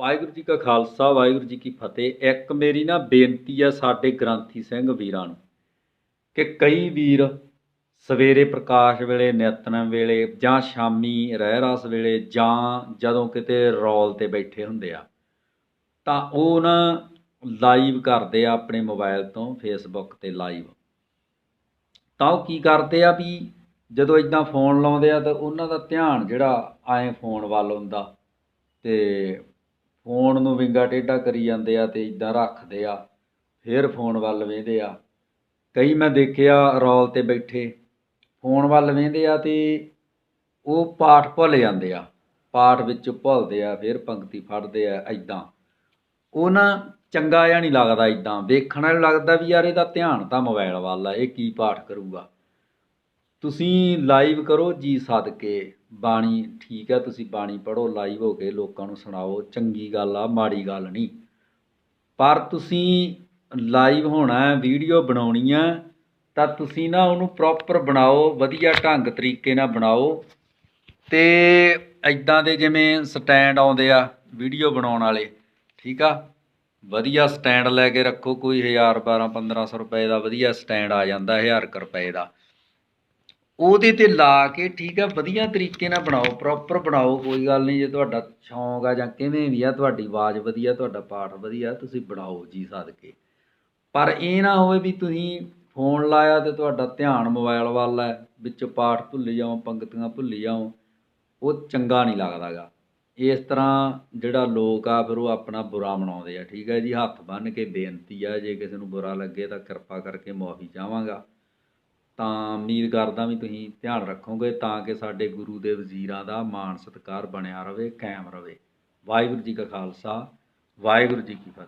ਵਾਹਿਗੁਰੂ ਜੀ ਕਾ ਖਾਲਸਾ, ਵਾਹਿਗੁਰੂ ਜੀ ਕੀ ਫਤਿਹ। ਇੱਕ ਮੇਰੀ ਨਾ ਬੇਨਤੀ ਆ ਸਾਡੇ ਗ੍ਰੰਥੀ ਸਿੰਘ ਵੀਰਾਂ ਨੂੰ ਕਿ ਕਈ ਵੀਰ ਸਵੇਰੇ ਪ੍ਰਕਾਸ਼ ਵੇਲੇ ਨਿਤਨ ਵੇਲੇ ਜਾਂ ਸ਼ਾਮੀ ਰਹਿ ਰਸ ਵੇਲੇ ਜਾਂ ਜਦੋਂ ਕਿਤੇ ਰੋਲ ਤੇ ਬੈਠੇ ਹੁੰਦੇ ਆ, ਤਾਂ ਉਹ ਨਾ ਲਾਈਵ ਕਰਦੇ ਆ ਆਪਣੇ ਮੋਬਾਈਲ ਤੋਂ, ਫੇਸਬੁੱਕ ਤੇ ਲਾਈਵ। ਤਾਂ ਉਹ ਕੀ ਕਰਦੇ ਆ ਵੀ ਜਦੋਂ ਇਦਾਂ ਫੋਨ ਲਾਉਂਦੇ ਆ ਤਾਂ ਉਹਨਾਂ ਦਾ ਧਿਆਨ ਜਿਹੜਾ ਐਂ ਫੋਨ ਵੱਲ ਹੁੰਦਾ ਤੇ ਫੋਨ ਨੂੰ ਵਿੰਗਾ ਟੇਢਾ ਕਰੀ ਜਾਂਦੇ ਆ ਤੇ ਇਦਾਂ ਰੱਖਦੇ ਆ, ਫਿਰ ਫੋਨ ਵੱਲ ਵੇਂਦੇ ਆ। ਕਈ ਮੈਂ ਦੇਖਿਆ ਰੌਲ ਤੇ ਬੈਠੇ, ਫੋਨ ਵੱਲ ਵੇਂਦੇ ਆ ਤੇ ਉਹ ਪਾਠ ਭੁੱਲ ਜਾਂਦੇ ਆ, ਪਾਠ ਵਿੱਚ ਭੁੱਲਦੇ ਆ, ਫਿਰ ਪੰਕਤੀ ਫੜਦੇ ਆ ਇਦਾਂ ਉਹ ਨਾ ਚੰਗਾ ਜਿਹਾ ਨਹੀਂ ਲੱਗਦਾ ਇਦਾਂ ਵੇਖਣ ਵਾਲੇ ਲੱਗਦਾ ਵੀ ਯਾਰ ਇਹਦਾ ਧਿਆਨ ਤਾਂ ਮੋਬਾਈਲ ਵੱਲ ਆ, ਇਹ ਕੀ ਪਾਠ ਕਰੂਗਾ। ਤੁਸੀਂ ਲਾਈਵ ਕਰੋ ਜੀ ਸਦਕੇ। ਬਾਣੀ ਠੀਕ ਹੈ, ਤੁਸੀਂ ਬਾਣੀ ਪੜੋ ਲਾਈਵ ਹੋ ਕੇ ਲੋਕਾਂ ਨੂੰ ਸੁਣਾਓ, ਚੰਗੀ ਗੱਲ ਆ, ਮਾੜੀ ਗੱਲ ਨਹੀਂ। ਪਰ ਤੁਸੀਂ ਲਾਈਵ ਹੋਣਾ ਵੀਡੀਓ ਬਣਾਉਣੀ ਆ ਤਾਂ ਤੁਸੀਂ ਨਾ ਉਹਨੂੰ ਪ੍ਰੋਪਰ ਬਣਾਓ, ਵਧੀਆ ਢੰਗ ਤਰੀਕੇ ਨਾਲ ਬਣਾਓ। ਤੇ ਐਦਾਂ ਦੇ ਜਿਵੇਂ ਸਟੈਂਡ ਆਉਂਦੇ ਆ ਵੀਡੀਓ ਬਣਾਉਣ ਵਾਲੇ, ਠੀਕ ਆ? ਵਧੀਆ ਸਟੈਂਡ ਲੈ ਕੇ ਰੱਖੋ, ਕੋਈ 1000 12 1500 ਰੁਪਏ ਦਾ ਵਧੀਆ ਸਟੈਂਡ ਆ ਜਾਂਦਾ 1000 ਕੁ ਰੁਪਏ ਦਾ। ਉਹਦੇ ਤੇ ਲਾ ਕੇ ਠੀਕ ਆ, ਵਧੀਆ ਤਰੀਕੇ ਨਾਲ ਬਣਾਓ ਪ੍ਰੋਪਰ ਬਣਾਓ, ਕੋਈ ਗੱਲ ਨਹੀਂ, ਜੇ ਤੁਹਾਡਾ ਸ਼ੌਂਕ ਆ ਜਾਂ ਕਿਵੇਂ ਵੀ ਆ, ਤੁਹਾਡੀ ਆਵਾਜ਼ ਵਧੀਆ, ਤੁਹਾਡਾ ਪਾਠ ਵਧੀਆ, ਤੁਸੀਂ ਬਣਾਓ ਜੀ ਸਦਕੇ। ਪਰ ਇਹ ਨਾ ਹੋਵੇ ਵੀ ਤੁਸੀਂ ਫੋਨ ਲਾਇਆ ਤੇ ਤੁਹਾਡਾ ਧਿਆਨ ਮੋਬਾਈਲ ਵੱਲ ਹੈ, ਵਿੱਚ ਪਾਠ ਭੁੱਲੀ ਜਾਓ, ਪੰਕਤੀਆਂ ਭੁੱਲੀ ਜਾਓ, ਉਹ ਚੰਗਾ ਨਹੀਂ ਲੱਗਦਾਗਾ। ਇਸ ਤਰ੍ਹਾਂ ਜਿਹੜਾ ਲੋਕ ਆ, ਫਿਰ ਉਹ ਆਪਣਾ ਬੁਰਾ ਮਨਾਉਂਦੇ ਆ, ਠੀਕ ਹੈ ਜੀ? ਹੱਥ ਬੰਨ੍ਹ ਕੇ ਬੇਨਤੀ ਆ, ਜੇ ਕਿਸੇ ਨੂੰ ਬੁਰਾ ਲੱਗੇ ਤਾਂ ਕਿਰਪਾ ਕਰਕੇ ਮਾਫੀ ਚਾਹਾਂਗਾ। ਤਾਂ ਉਮੀਦ ਕਰਦਾ ਵੀ ਤੁਸੀਂ ਧਿਆਨ ਰੱਖੋਗੇ ਤਾਂ ਕਿ ਸਾਡੇ ਗੁਰੂ ਦੇ ਵਜ਼ੀਰਾਂ ਦਾ ਮਾਣ ਸਤਿਕਾਰ ਬਣਿਆ ਰਵੇ, ਕਾਇਮ ਰਵੇ। ਵਾਹਿਗੁਰੂ ਜੀ ਕਾ ਖਾਲਸਾ, ਵਾਹਿਗੁਰੂ ਜੀ ਕੀ ਫਤਿਹ।